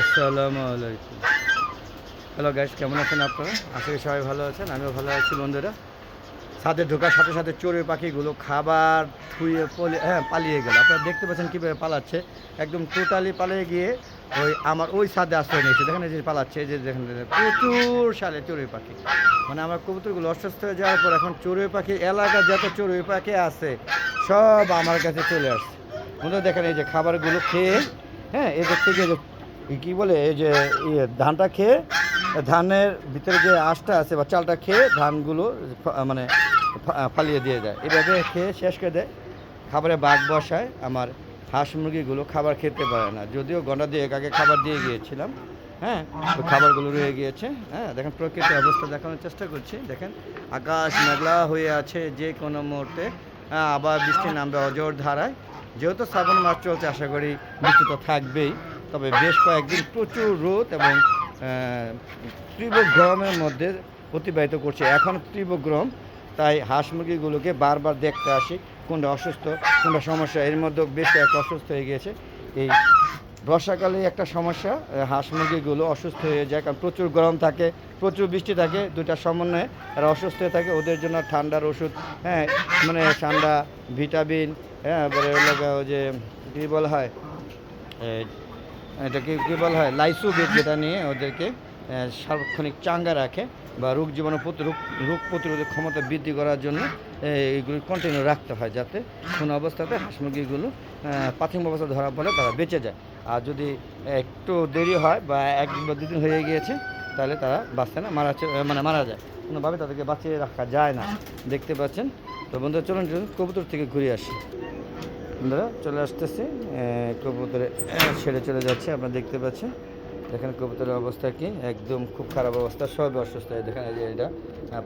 আসসালামু আলাইকুম। Hello guys কেমন আছেন আপনারা? আশা করি সবাই ভালো আছেন, আমিও ভালো আছি বন্ধুরা। ছাদে ঢোকার সাথে সাথে চড়ুই পাখিগুলো খাবার থুয়ে পলি হ্যাঁ পালিয়ে গেল। আপনারা দেখতে পাচ্ছেন কীভাবে পালাচ্ছে। একদম টোটালি পালিয়ে গিয়ে ওই আমার ওই ছাদে আশ্রয় নিয়েছে। দেখেন এই যে পালাচ্ছে যে দেখেন প্রচুর সালে চড়ুই পাখি। মানে আমার কবুতরগুলো অসুস্থ হয়ে যাওয়ার পর এখন চড়ুই পাখি এলাকা যত চড়ুই পাখি আছে, সব আমার কাছে চলে আসছে। বন্ধুরা দেখেন এই যে খাবারগুলো খেয়ে হ্যাঁ এদের থেকে কি বলে, এই যে ইয়ে ধানটা খেয়ে, ধানের ভিতরে যে আঁশটা আছে বা চালটা খেয়ে ধানগুলো মানে ফালিয়ে দিয়ে দেয়। এভাবে খেয়ে শেষ করে দেয়। খাবারে বাঘ বসায়। আমার হাঁস মুরগিগুলো খাবার খেতে পারে না। যদিও গন্ডা দিয়ে আগে খাবার দিয়ে গিয়েছিলাম হ্যাঁ? তো খাবারগুলো রয়ে গিয়েছে হ্যাঁ? দেখেন প্রকৃতির অবস্থা দেখানোর চেষ্টা করছি। দেখেন, আকাশ মেঘলা হয়ে আছে যে কোনো মুহূর্তে। আবার বৃষ্টি নামবে অজর ধারায়। যেহেতু শ্রাবণ মাস চলছে, আশা করি বৃষ্টি তো থাকবেই। তবে বেশ কয়েকদিন প্রচুর রোদ এবং তীব্র গরমের মধ্যে অতিবাহিত করছে এখন তীব্র গরম। তাই হাঁস মুরগিগুলোকে বারবার দেখতে আসি, কোনটা অসুস্থ, কোনটা সমস্যা, এর মধ্যে বেশ কয়েকটা অসুস্থ হয়ে গিয়েছে। এই বর্ষাকালে একটা সমস্যা হাঁস মুরগিগুলো অসুস্থ হয়ে যায় কারণ প্রচুর গরম থাকে, প্রচুর বৃষ্টি থাকে, দুইটা সমন্বয়ে এরা অসুস্থ হয়ে থাকে, ওদের জন্য ঠান্ডার ওষুধ হ্যাঁ মানে ঠান্ডা ভিটামিন হ্যাঁ এবারে যে কী বলা হয় এটাকে কী বলা হয়? লাইসোবিট যেটা নিয়ে ওদেরকে সার্বক্ষণিক চাঙ্গা রাখে বা রোগ জীবাণু রোগ রোগ প্রতিরোধের ক্ষমতা বৃদ্ধি করার জন্য এইগুলো কন্টিনিউ রাখতে হয় যাতে কোনো অবস্থাতে হাঁস মুরগিগুলো প্রাথমিক অবস্থা ধরা পড়লে তারা বেঁচে যায়। আর যদি একটু দেরি হয় বা একদিন বা দুদিন হয়ে গিয়েছে, তাহলে তারা বাঁচে না, মারা মানে মারা যায়। কোনোভাবে তাদেরকে বাঁচিয়ে রাখা যায় না। দেখতে পাচ্ছেন? তো চলুন চলুন, কবুতর থেকে ঘুরে আসি। বন্ধুরা, চলে আসতেছে। কবুতরে ছেড়ে চলে যাচ্ছে, আপনারা দেখতে পাচ্ছেন। দেখেন কবুতরের অবস্থা কি? একদম খুব খারাপ অবস্থা, সব অসুস্থ। দেখেন এটা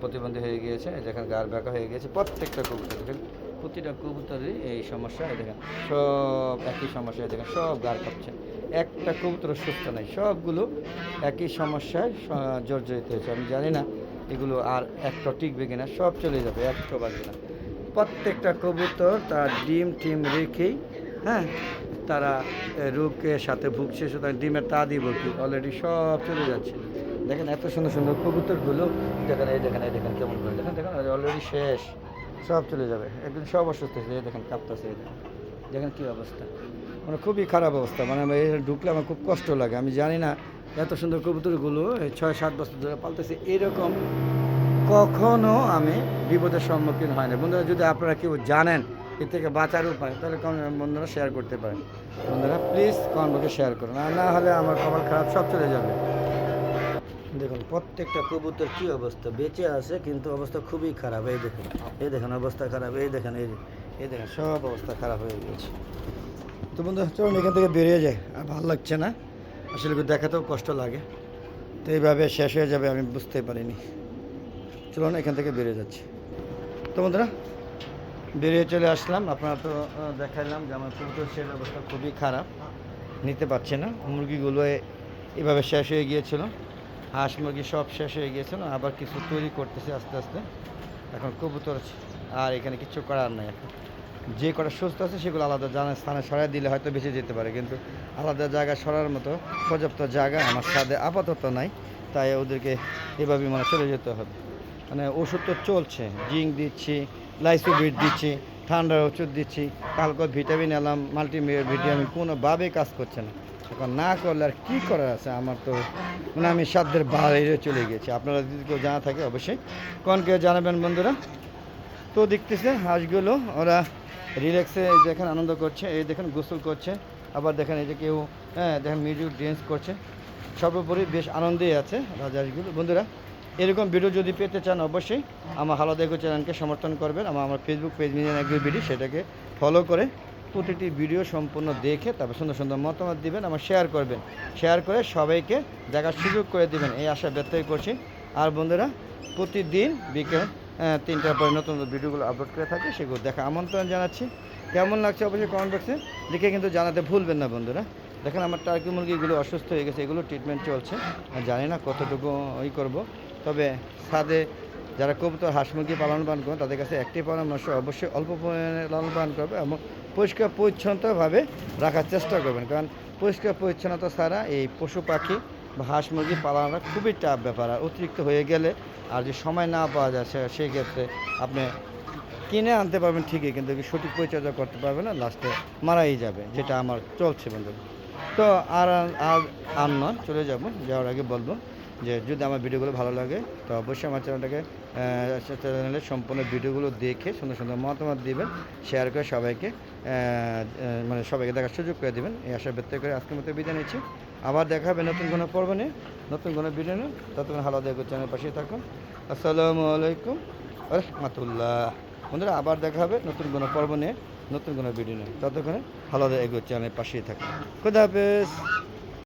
প্রতিবন্ধী হয়ে গিয়েছে। দেখেন, গার ব্যাকা হয়ে গিয়েছে, প্রত্যেকটা কবুতর। দেখেন, প্রতিটা কবুতরই এই সমস্যা দেখেন, সব একই সমস্যা দেখেন, সব গার কাঁপছে। একটা কবুতর সুস্থ নাই, সবগুলো একই সমস্যায় জর্জরিত হয়েছে। আমি জানি না এগুলো আর একটা টিকবে কিনা, সব চলে যাবে একটা বাজবে না প্রত্যেকটা কবুতর তার ডিম, টিম রেখেই হ্যাঁ তারা রোগের সাথে ভুগছে, সুতরাং ডিমের তা দিব কি? অলরেডি সব চলে যাচ্ছে। দেখেন এত সুন্দর সুন্দর কবুতরগুলো, দেখেন, এই দেখেন এই দেখেন কেমন করে, দেখেন দেখেন অলরেডি শেষ। সব চলে যাবে। একদিন সব অসুস্থ হয়েছে এই দেখেন, কাঁপতেছে, এই দেখেন। দেখেন কী অবস্থা। মানে খুবই খারাপ অবস্থা। মানে আমি ঢুকলে আমার খুব কষ্ট লাগে। আমি জানি না, এত সুন্দর কবুতরগুলো ছয়, সাত বছর ধরে পালতেছি, এরকম কখনো আমি বিপদের সম্মুখীন হয় না। বন্ধুরা, যদি আপনারা কেউ জানেন এর থেকে বাঁচার উপায়, তাহলে বন্ধুরা শেয়ার করতে পারেন। বন্ধুরা প্লিজ কমেন্টকে শেয়ার করুন। আর না হলে আমার কপাল খারাপ, সব চলে যাবে। দেখুন, প্রত্যেকটা কবুতর কি অবস্থা? বেঁচে আছে, কিন্তু অবস্থা খুবই খারাপ। এই দেখুন, এই দেখেন, অবস্থা খারাপ। এই দেখেন, এই এই দেখেন, সব অবস্থা খারাপ হয়ে গেছে তো বন্ধু চলুন এখান থেকে বেরিয়ে যায় আর ভালো লাগছে না? আসলে দেখাতেও কষ্ট লাগে। তো এইভাবে শেষ হয়ে যাবে, আমি বুঝতে পারিনি। চলুন এখান থেকে বেরিয়ে যাচ্ছি। তো বন্ধুরা, বেরিয়ে চলে আসলাম। আপনারা তো দেখাইলাম যে আমার কবুতর সে অবস্থা খুবই খারাপ। নিতে পারছে না। মুরগিগুলো এভাবে শেষ হয়ে গিয়েছিল। হাঁস মুরগি সব শেষ হয়ে গিয়েছিল। আবার কিছু তৈরি করতেছে আস্তে আস্তে। এখন কবুতর। আর এখানে কিছু করার নাই এখন। যে কটা সুস্থ আছে, সেগুলো আলাদা জানা স্থানে সরাই দিলে হয়তো বেঁচে যেতে পারে। কিন্তু আলাদা জায়গা সরার মতো পর্যাপ্ত জায়গা আমার সাথে আপাতত নাই। তাই ওদেরকে এভাবেই মানে চলে যেতে হবে। মানে ওষুধ তো চলছে, জিঙ্ক দিচ্ছি, লাইসোবিট দিচ্ছি, ঠান্ডার ওষুধ দিচ্ছি, কালকে ভিটামিন এলাম, মাল্টিমিয়ার ভিটামিন, কোনোভাবেই কাজ করছে না। এখন না করলে আর কী করার আছে? আমার তো মানে আমি সাধ্যের বাইরে চলে গেছি। আপনারা যদি কেউ জানা থাকে অবশ্যই কোন কেউ জানাবেন বন্ধুরা। তো দেখতেছে, হাঁসগুলো, ওরা রিল্যাক্সে দেখেন আনন্দ করছে, এই দেখেন গোসল করছে, আবার দেখেন এই যে কেউ হ্যাঁ দেখেন মিউজিক ড্যান্স করছে। সর্বোপরি বেশ আনন্দেই আছে রাজহাঁসগুলো। বন্ধুরা এরকম ভিডিও যদি পেতে চান অবশ্যই আমার হালো দেখো চ্যানেলকে সমর্থন করবেন। আমার আমার ফেসবুক পেজ মিলিয়ন একগুলো ভিডিও সেটাকে ফলো করে প্রতিটি ভিডিও সম্পূর্ণ দেখে তারপর সুন্দর সুন্দর মতামত দিবেন, আমার শেয়ার করবেন। শেয়ার করে সবাইকে দেখার সুযোগ করে দিবেন। এই আশা ব্যক্তই করছি। আর বন্ধুরা, প্রতিদিন বিকেল তিনটার পরে নতুন ভিডিওগুলো আপলোড করে থাকি, সেগুলো দেখা আমন্ত্রণ জানাচ্ছি। কেমন লাগছে অবশ্যই কমেন্ট বক্সে লিখে কিন্তু জানাতে ভুলবেন না বন্ধুরা। দেখেন আমার টার্কি মুরগিগুলো অসুস্থ হয়ে গেছে, এগুলো ট্রিটমেন্ট চলছে। জানি না কতটুকু ওই করব। তবে ছাদে যারা কবুতর, হাঁস মুরগি পালন পালন করেন তাদের কাছে একটি পরামর্শ, অবশ্যই অল্প পরিমাণে লালন পালন করবে এবং পরিষ্কার পরিচ্ছন্নভাবে রাখার চেষ্টা করবেন। কারণ পরিষ্কার পরিচ্ছন্নতা ছাড়া এই পশু পাখি বা হাঁস মুরগি পালনটা খুবই টাফ ব্যাপার। আর অতিরিক্ত হয়ে গেলে আর যে সময় না পাওয়া যায় সেই ক্ষেত্রে আপনি কিনে আনতে পারবেন ঠিকই, কিন্তু সঠিক পরিচর্যা করতে পারবেন না লাস্টে মারাই যাবে, যেটা আমার চলছে বন্ধু। তো আর আর আর নয় চলে যাব, যাওয়ার আগে বলব যে যদি আমার ভিডিওগুলো ভালো লাগে, তো অবশ্যই আমার চ্যানেলটাকে চ্যানেলের সম্পূর্ণ ভিডিওগুলো দেখে সুন্দর সুন্দর মতামত দিবেন শেয়ার করে সবাইকে মানে সবাইকে দেখার সুযোগ করে দিবেন। এই আশা ব্যক্ত করে আজকের মতো বিদায় নিচ্ছি। আবার দেখা হবে নতুন কোনো পর্ব নিয়ে, নতুন কোনো ভিডিও নিয়ে। ততক্ষণ হালা দেখো চ্যানেল পাশে থাকুন আসসালামু আলাইকুম রহমতুল্লাহ বন্ধুরা, আবার দেখা হবে নতুন কোনো পর্ব নিয়ে, নতুন কোনো ভিডিও নিয়ে। ততক্ষণে ভালো এগো চ্যানেলের পাশেই থাকুন খুদা হাফেজ।